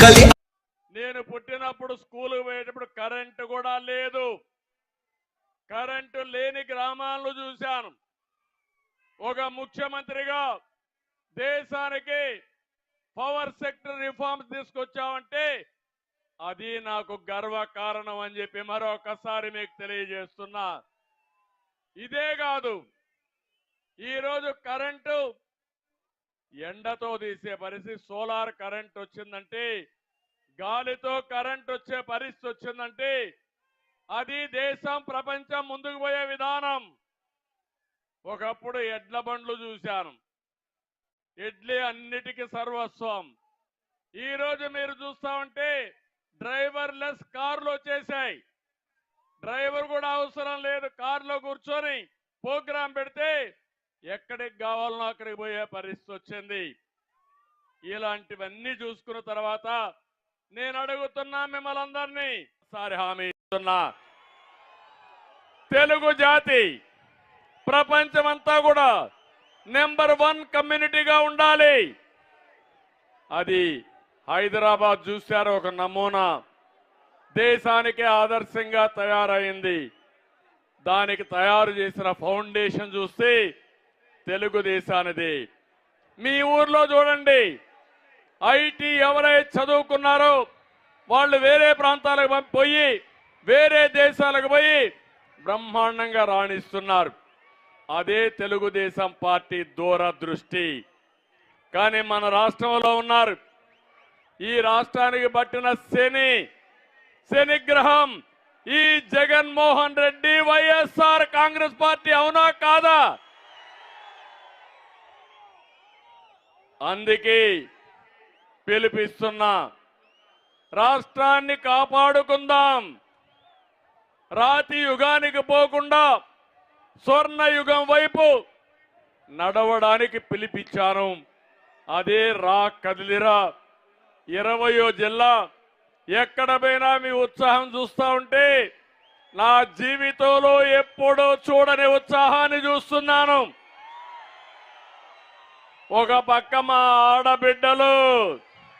కలి నేను పుట్టినప్పుడు స్కూల్ పోయేటప్పుడు కరెంటు కూడా లేదు. కరెంటు లేని గ్రామాలను చూశాను. ఒక ముఖ్యమంత్రిగా దేశానికి పవర్ సెక్టర్ రిఫార్మ్స్ తీసుకొచ్చామంటే అది నాకు గర్వ కారణం అని చెప్పి మరొకసారి మీకు తెలియజేస్తున్నా. ఇదే కాదు ఈరోజు కరెంటు ఎండతో తీసే పరిస్థితి సోలార్ కరెంట్ వచ్చిందంటే గాలితో కరెంట్ వచ్చే పరిస్థితి వచ్చిందంటే అది దేశం ప్రపంచం ముందుకు పోయే విధానం. ఒకప్పుడు ఎడ్ల బండ్లు చూశాను. ఎడ్లే అన్నిటికీ సర్వస్వం. ఈరోజు మీరు చూస్తా ఉంటే డ్రైవర్ లెస్ కార్లు వచ్చేసాయి. డ్రైవర్ కూడా అవసరం లేదు కారులో కూర్చొని ప్రోగ్రాం పెడితే ఎక్కడికి కావాలనో అక్కడికి పోయే పరిస్థితి వచ్చింది. ఇలాంటివన్నీ చూసుకున్న తర్వాత నేను అడుగుతున్నా మిమ్మల్ని అందరినీ. సారి హామీ ఇస్తున్నా. తెలుగు జాతి ప్రపంచమంతా కూడా నెంబర్ వన్ కమ్యూనిటీగా ఉండాలి. అది హైదరాబాద్ చూశారు ఒక నమూనా. దేశానికి ఆదర్శంగా తయారైంది. దానికి తయారు చేసిన ఫౌండేషన్ చూస్తే తెలుగుదేశానిది. మీ ఊర్లో చూడండి ఐటీ ఎవరైతే చదువుకున్నారో వాళ్ళు వేరే ప్రాంతాలకు పోయి వేరే దేశాలకు పోయి బ్రహ్మాండంగా రాణిస్తున్నారు. అదే తెలుగుదేశం పార్టీ దూరదృష్టి. కానీ మన రాష్ట్రంలో ఉన్నారు. ఈ రాష్ట్రానికి పట్టిన శని శనిగ్రహం ఈ జగన్మోహన్ రెడ్డి వైఎస్ఆర్ కాంగ్రెస్ పార్టీ అవునా కాదా? అందుకే పిలిపిస్తున్నా. రాష్ట్రాన్ని కాపాడుకుందాం. రాతి యుగానికి పోకుండా స్వర్ణ యుగం వైపు నడవడానికి పిలిపించాను. అదే రా కదిలిరా. ఇరవయో జిల్లా ఎక్కడ పోయినా మీ ఉత్సాహం చూస్తా ఉంటే నా జీవితంలో ఎప్పుడో చూడని ఉత్సాహాన్ని చూస్తున్నాను. ఒక పక్క మా ఆడబిడ్డలు